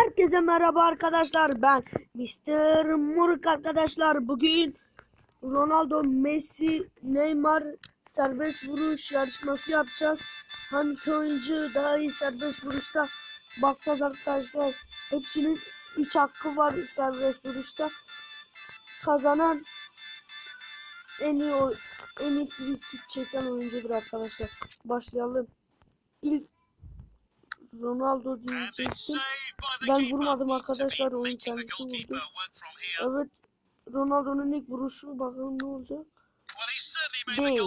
Herkese merhaba arkadaşlar. Ben Mr. Muruk arkadaşlar. Bugün Ronaldo, Messi, Neymar serbest vuruş yarışması yapacağız. Hangi oyuncu daha iyi serbest vuruşta bakacağız arkadaşlar. Hepsinin 3 hakkı var serbest vuruşta. Kazanan en iyi en iyi free kick çeken oyuncudur arkadaşlar. Başlayalım. İlk Ronaldo diyecektim. Ben vurmadım arkadaşlar onun kendisi vurdu. Evet. Ronaldo'nun ilk vuruşu bakalım ne olacak. Değil.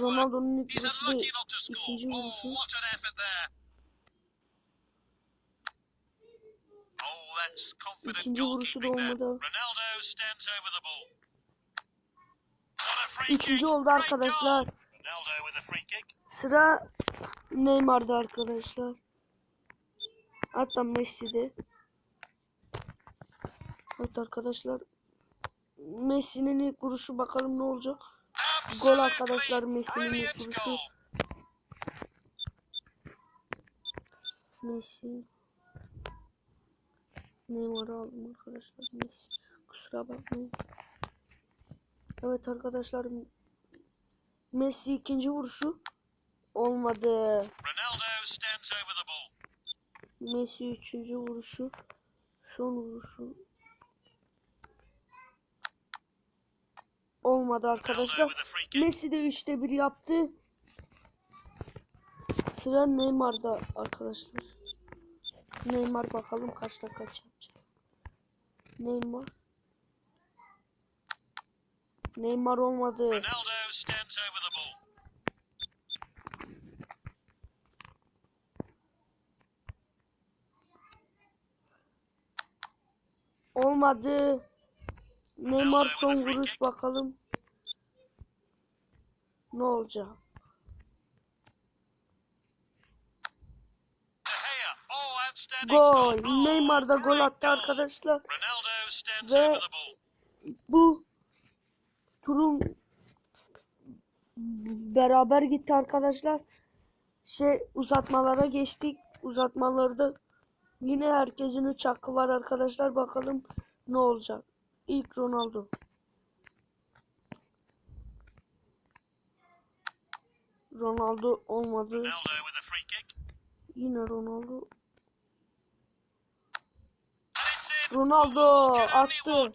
Ronaldo'nun ilk vuruşu değil. İkinci vuruşu. İkinci vuruşu da olmadı. Üçüncü oldu arkadaşlar. Sıra Neymar'da arkadaşlar. Hatta Messi'de. Evet arkadaşlar. Messi'nin ilk vuruşu bakalım ne olacak. Gol arkadaşlar, Messi'nin ilk vuruşu. Messi. Neymar'ı aldım arkadaşlar. Messi. Kusura bakmayın. Evet arkadaşlar. Messi ikinci vuruşu. Olmadı. Ronaldo stands over the ball. Messi üçüncü vuruşu. Son vuruşu. Olmadı arkadaşlar. Messi de üçte bir yaptı. Sıra Neymar'da arkadaşlar. Neymar bakalım kaçta kaç yapacak. Neymar. Neymar olmadı. Ronaldo stands over the ball. Olmadı. Neymar son vuruş bakalım. Ne olacak? Gol. Neymar da gol attı arkadaşlar. Ve-. Bu turun beraber gitti arkadaşlar. Şey uzatmalara geçtik. Uzatmalarda yine herkesin 3 hakkı var arkadaşlar. Bakalım ne olacak. İlk Ronaldo. Ronaldo olmadı. Yine Ronaldo. Ronaldo attı.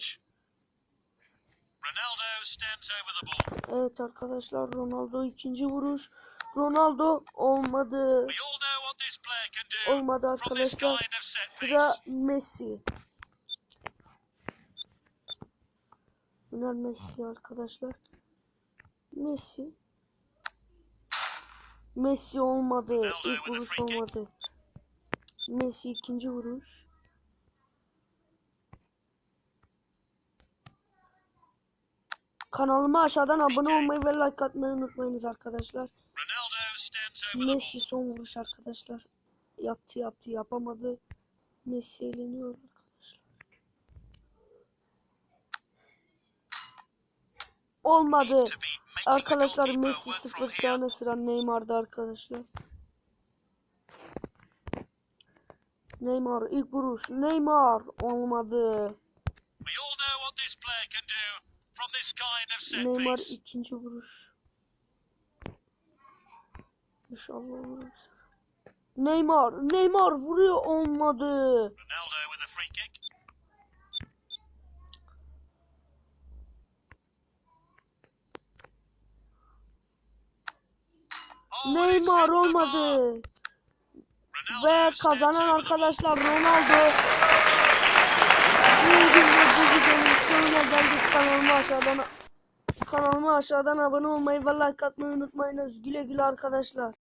Evet arkadaşlar Ronaldo ikinci vuruş. Ronaldo olmadı. Olmadı arkadaşlar. Sıra. Messi. Bunlar Messi arkadaşlar. Messi. Messi olmadı. İlk vuruş olmadı. Messi ikinci vuruş. Kanalıma aşağıdan abone olmayı ve like atmayı unutmayınız arkadaşlar. Messi son vuruş arkadaşlar. Yaptı yaptı yapamadı. Messi eğleniyor Olmadı. Arkadaşlar Messi work sıfır from here. tane sıra Neymar'da arkadaşlar. Neymar ilk vuruş. Neymar olmadı. Neymar ikinci vuruş. İnşallah vururuz. Neymar, Neymar vuruyor olmadı. Ronaldo Neymar olmadı. Ve kazanan arkadaşlar Ronaldo. Bir gün ve bu videonun sonuna geldik. Kanalıma aşağıdan kanalıma aşağıdan abone olmayı ve like atmayı unutmayınız. Güle güle arkadaşlar.